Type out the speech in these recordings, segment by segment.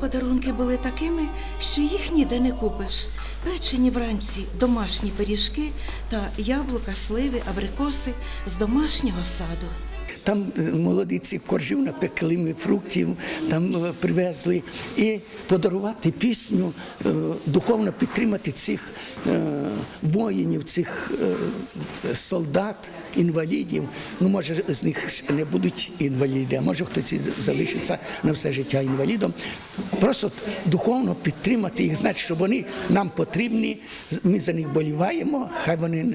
Подарунки були такими, що їх ніде не купиш. Печені вранці, домашні пиріжки та яблука, сливи, абрикоси з домашнього саду. Там е, молодиці коржів напекли ми фруктів, там е, привезли і подарувати пісню, е, духовно підтримати цих воїнів, цих солдат, інвалідів. Ну, може, з них не будуть інваліди, а може хтось залишиться на все життя інвалідом. Просто духовно підтримати їх, знати, що вони нам потрібні, ми за них боліваємо, хай вони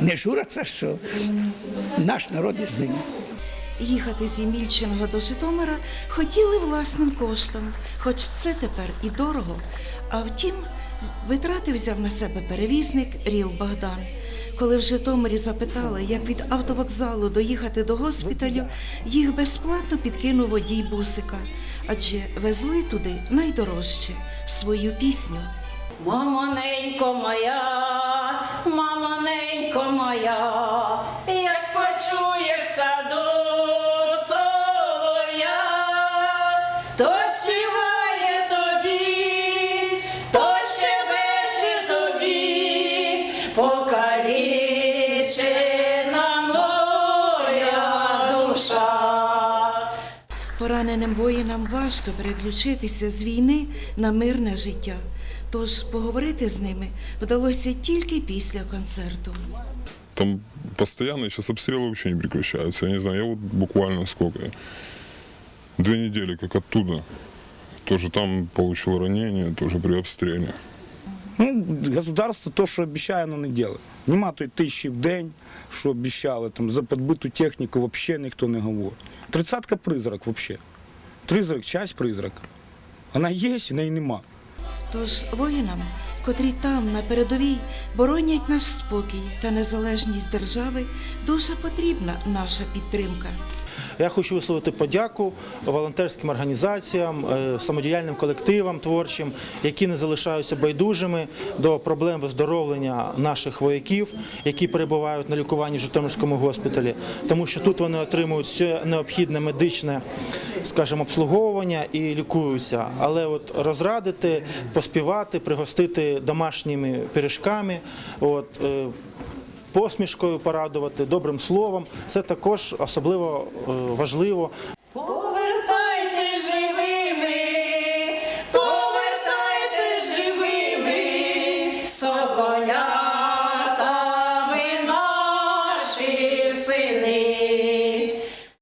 не журяться, що наш народ із ними. Їхати з Ємільчиного до Житомира хотіли власним коштом, хоч це тепер і дорого. А втім, витрати взяв на себе перевізник Ріл Богдан. Коли в Житомирі запитали, як від автовокзалу доїхати до госпіталю, їх безплатно підкинув водій бусика, адже везли туди найдорожче свою пісню. Мамоненько моя, покалічена моя душа. Пораненим воїнам важко переключитися з війни на мирне життя. Тож поговорити з ними вдалося тільки після концерту. Там постоянно сейчас обстрелы вообще не прекращаются. Я не знаю, я вот буквально сколько, две недели как оттуда. Тоже там получил ранение, тоже при обстреле. Ну, государство то, що обіцяє, воно не робить. Нема той тисячі в день, що обіцяли. Там за підбиту техніку взагалі ніхто не говорить. Тридцятка призрак взагалі. Призрак, часть призрака. Вона є, і неї нема. Тож воїнам, котрі там на передовій боронять наш спокій та незалежність держави, дуже потрібна наша підтримка. Я хочу висловити подяку волонтерським організаціям, е, самодіяльним колективам творчим, які не залишаються байдужими до проблем виздоровлення наших вояків, які перебувають на лікуванні в Житомирському госпіталі, тому що тут вони отримують все необхідне медичне, скажімо, обслуговування і лікуються. Але от розрадити, поспівати, пригостити домашніми пиріжками. От, е, посмішкою порадувати, добрим словом. Це також особливо е, важливо.